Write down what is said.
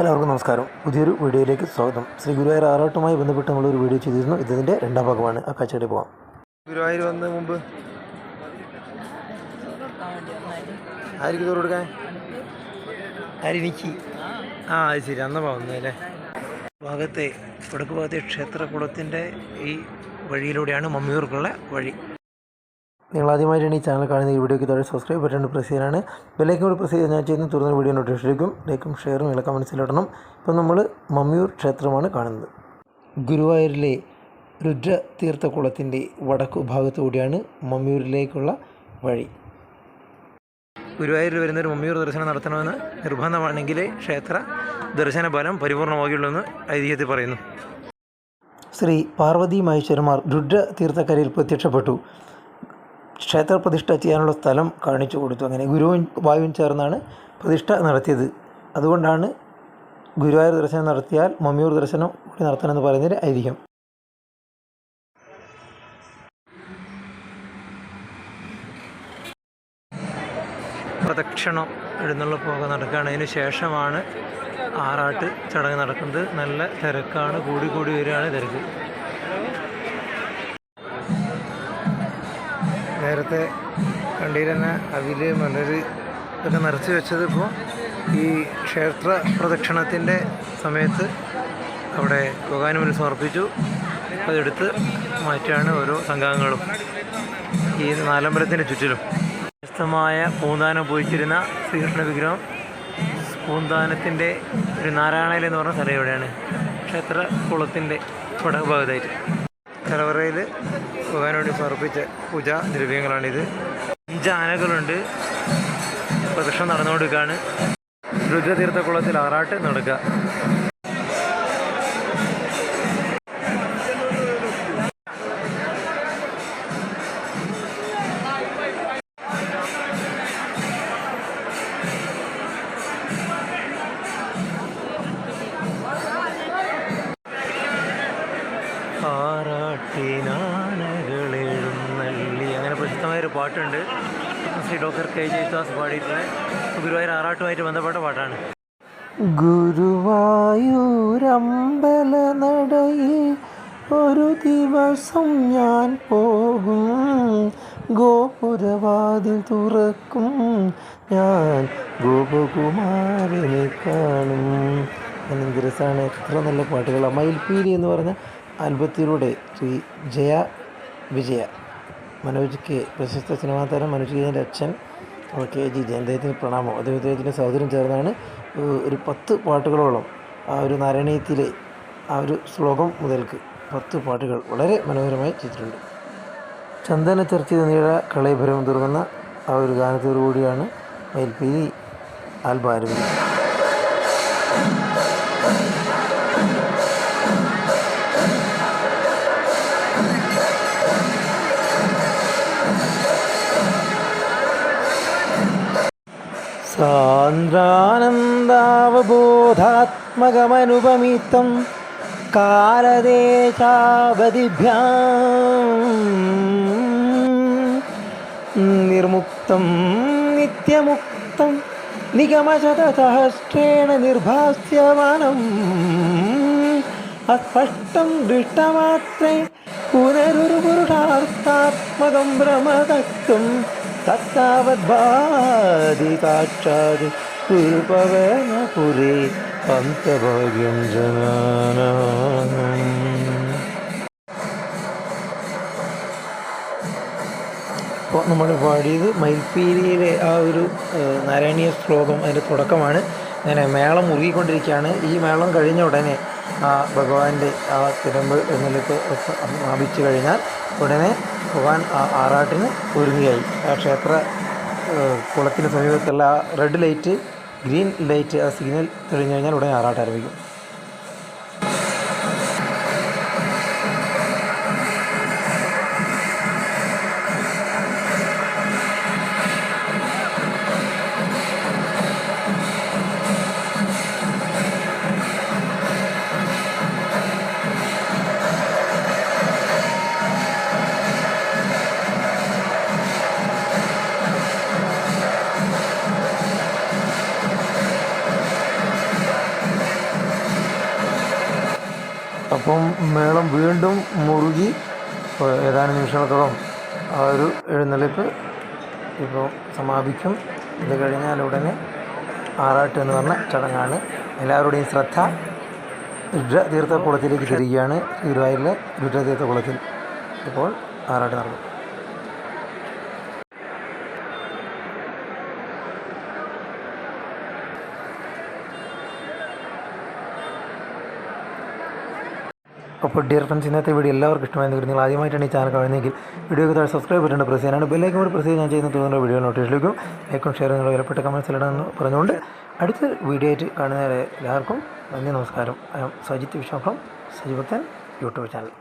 എല്ലാവർക്കും നമസ്കാരം. പുതിയൊരു വീഡിയോയിലേക്ക് സ്വാഗതം. ശ്രീ ഗുരുവായൂർ ആറാട്ടുമായി ബന്ധപ്പെട്ട് നമ്മളൊരു വീഡിയോ ചെയ്തിരുന്നു. ഇതിന്റെ രണ്ടാം ഭാഗമാണ്. ആ കാഴ്ചയുടെ പോകാം ഗുരുവായൂർ വന്ന് മുമ്പ് ആർക്ക് തോറ് കൊടുക്കാൻ? ആരെനിക്ക് ആ അത് ശരി. അന്ന അല്ലേ? ഭാഗത്തെ വടക്ക് ഭാഗത്തെ ക്ഷേത്രകുളത്തിന്റെ ഈ വഴിയിലൂടെയാണ് മമ്മിയൂർക്കുള്ള വഴി. നിങ്ങൾ ആദ്യമായിട്ടാണ് ഈ ചാനൽ കാണുന്ന ഈ വീഡിയോയ്ക്ക് താഴെ സബ്സ്ക്രൈബ് ബട്ടൺ പ്രസ് ചെയ്യാനാണ്. ബെല്ലൈക്കും കൂടി പ്രസ് ചെയ്ത് ഞാൻ ചെയ്യുന്ന തുറന്ന വീഡിയോ നോട്ടിഫിക്കേഷൻ ലഭിക്കും ലൈക്കും ഷെയറും നിങ്ങളെ കമൻസിലിടണം ഇപ്പം നമ്മൾ മമ്മിയൂർ ക്ഷേത്രമാണ് കാണുന്നത്. ഗുരുവായൂരിലെ രുദ്ര രുദ്രതീർത്ഥക്കുളത്തിന്റെ വടക്കു ഭാഗത്തുകൂടിയാണ് മമ്മിയൂരിലേക്കുള്ള വഴി. ഗുരുവായൂരിൽ വരുന്നൊരു മമ്മിയൂർ ദർശനം നടത്തണമെന്ന് നിർബന്ധമാണെങ്കിൽ ക്ഷേത്ര ദർശന ഫലം എന്ന് ഐതിഹ്യത്തിൽ പറയുന്നു. ശ്രീ പാർവതി മഹേശ്വരന്മാർ രുദ്ര തീർത്ഥക്കരയിൽ പ്രത്യക്ഷപ്പെട്ടു. ക്ഷേത്ര പ്രതിഷ്ഠ ചെയ്യാനുള്ള സ്ഥലം കാണിച്ചു കൊടുത്തു. അങ്ങനെ ഗുരുവും വായുവും ചേർന്നാണ് പ്രതിഷ്ഠ നടത്തിയത്. അതുകൊണ്ടാണ് ഗുരുവായൂർ ദർശനം നടത്തിയാൽ മമ്മിയൂർ ദർശനം കൂടി നടത്തണമെന്ന് പറയുന്നത് ഐതിഹ്യം. പ്രദക്ഷിണം എഴുന്നള്ള പോക നടക്കുകയാണ് അതിന് ശേഷമാണ് ആറാട്ട് ചടങ്ങ് നടക്കുന്നത്. നല്ല തിരക്കാണ് കൂടി കൂടി വരികയാണ് തിരക്ക്. നേരത്തെ കണ്ടിരുന്ന അവിൽ മലര് ഒക്കെ നിറച്ച് വെച്ചത് ഇപ്പോൾ ഈ ക്ഷേത്ര പ്രദക്ഷിണത്തിന്റെ സമയത്ത് അവിടെ ഭഗവാനുമുന്നിൽ സമർപ്പിച്ചു. അതെടുത്ത് മാറ്റാണ് ഓരോ സംഘാംഗങ്ങളും ഈ നാലമ്പലത്തിന്റെ ചുറ്റിലും. വ്യത്യസ്തമായ പൂന്താനം പോയിച്ചിരുന്ന ശ്രീകൃഷ്ണ വിഗ്രഹം. പൂന്താനത്തിന്റെ ഒരു നാരായണയിൽ എന്ന് പറഞ്ഞ സ്ഥലം എവിടെയാണ് ക്ഷേത്ര കുളത്തിന്റെ ഭാഗത്തായിട്ട്. കലവറയിൽ ഭഗവാന് വേണ്ടി സമർപ്പിച്ച പൂജാ ദ്രവ്യങ്ങളാണിത്. അഞ്ച് ആനകളുണ്ട്. പ്രദക്ഷിണം നടന്നുകൊടുക്കുകയാണ് രുദ്രതീർത്ഥക്കുളത്തിൽ ആറാട്ട് നടക്കുക. പ്രസിദ്ധമായൊരു പാട്ടുണ്ട്. ശ്രീ ഡോക്ടർ കെ ജയദാസ് പാടിയിട്ടുള്ള ഗുരുവായൂർ ആറാട്ടുമായിട്ട് ബന്ധപ്പെട്ട പാട്ടാണ്. ഗുരുവായൂരമ്പല നടയിൽ ഒരു ദിവസം ഞാൻ പോകും. ഗോപുരവാതിൽ തുറക്കും. ഞാൻ ഗോപകുമാരനെ കാണും. എന്ത് എത്ര നല്ല പാട്ടുകൾ മയിൽപ്പീലി എന്ന് പറഞ്ഞ ആൽബത്തിലൂടെ ശ്രീ ജയ വിജയ. മനോജ് കെ പ്രശസ്ത സിനിമാ താരം മനോജ് കെജിന്റെ അച്ഛൻ കെ ജി ജി അദ്ദേഹത്തിന് പ്രണാമം. അദ്ദേഹത്തിന്റെ സഹോദരൻ ചേർന്നാണ് ഒരു പത്ത് പാട്ടുകളോളം ആ ഒരു നാരായണീയത്തിലെ ആ ഒരു ശ്ലോകം മുതൽക്ക് പത്ത് പാട്ടുകൾ വളരെ മനോഹരമായി ചെയ്തിട്ടുണ്ട്. ചന്ദന ചർച്ചിത നീഴ കളയഭരം തുടങ്ങുന്ന ആ ഒരു ഗാനത്തോടു കൂടിയാണ് മയിൽപ്പീലി ആൽബം സാന്ദ്രാനന്ദാവബോധാത്മകമനുപമിത്തം കാലദേശാവധിഭ്യാം നിർമുക്തം നിത്യമുക്തം നിഗമശതസഹസ്രേണ നിർഭാസ്യമാനം അസ്പഷ്ടം ദൃഷ്ടമാത്രേ പുനരൊരു പുരുഷാർത്ഥാത്മകം ഭ്രമതത്വം തത്താവദ്ബാധിതാക്ഷാത് കുരുപവനപുരേ പന്തഭാഗ്യം ജനാനാം ഇപ്പോൾ നമ്മൾ പാടിയത് മയിൽപ്പീലിയിലെ ആ ഒരു നാരായണീയ ശ്ലോകം അതിന്റെ തുടക്കമാണ്. അങ്ങനെ മേളം മുറുകിക്കൊണ്ടിരിക്കുകയാണ്. ഈ മേളം കഴിഞ്ഞ ഉടനെ ഭഗവാന്റെ ആ തിരമ്പ് എന്നിലേക്ക് പ്രാപിച്ചു കഴിഞ്ഞാൽ ഉടനെ ഭഗവാൻ ആ ആറാട്ടിന് ഒരുങ്ങിയായി ആ ക്ഷേത്ര കുളത്തിന് സമീപത്തുള്ള ആ റെഡ് ലൈറ്റ് ഗ്രീൻ ലൈറ്റ് ആ സിഗ്നൽ തെളിഞ്ഞു കഴിഞ്ഞാൽ ഉടനെ ആറാട്ട് ആരംഭിക്കും. അപ്പം മേളം വീണ്ടും മുറുകി ഏതാനും നിമിഷങ്ങളോളം ആ ഒരു എഴുന്നള്ളിപ്പ് ഇപ്പോൾ സമാപിക്കും. ഇത് കഴിഞ്ഞാൽ ഉടനെ ആറാട്ട് എന്ന് പറഞ്ഞ ചടങ്ങാണ്. എല്ലാവരുടെയും ശ്രദ്ധ രുദ്രതീർത്ഥക്കുളത്തിലേക്ക് തിരികുകയാണ് ഗുരുവായൂരിലെ രുദ്രതീർത്ഥക്കുളത്തിൽ ഇപ്പോൾ ആറാട്ട് നടന്നു. അപ്പോൾ ഡിയർ ഫ്രണ്ട്സ് ഇന്നത്തെ വീഡിയോ എല്ലാവർക്കും ഇഷ്ടമായെന്ന് നിങ്ങൾ ആദ്യമായിട്ടാണ് ഈ ചാനൽ കാണുന്നതെങ്കിൽ വീഡിയോയ്ക്ക് താഴെ സബ്സ്ക്രൈബ് ബട്ടൺ പ്രസ് ചെയ്യാനാണ്. ബെല്ലൈക്കും കൂടി പ്രസ് ചെയ്ത് ഞാൻ ചെയ്യുന്ന തോന്നുന്ന വീഡിയോ നോട്ടീഷൻ ലഭിക്കും ലൈക്കും ഷെയർ നിങ്ങളുടെ വിലപ്പെട്ട കമൻസ് ഇടാമെന്ന് പറഞ്ഞുകൊണ്ട് അടുത്ത വീഡിയോ ആയിട്ട് കാണുന്ന എല്ലാവർക്കും നന്ദി നമസ്കാരം. സജിത് വിശ്വാസം സജിപത്തൻ യൂട്യൂബ് ചാനൽ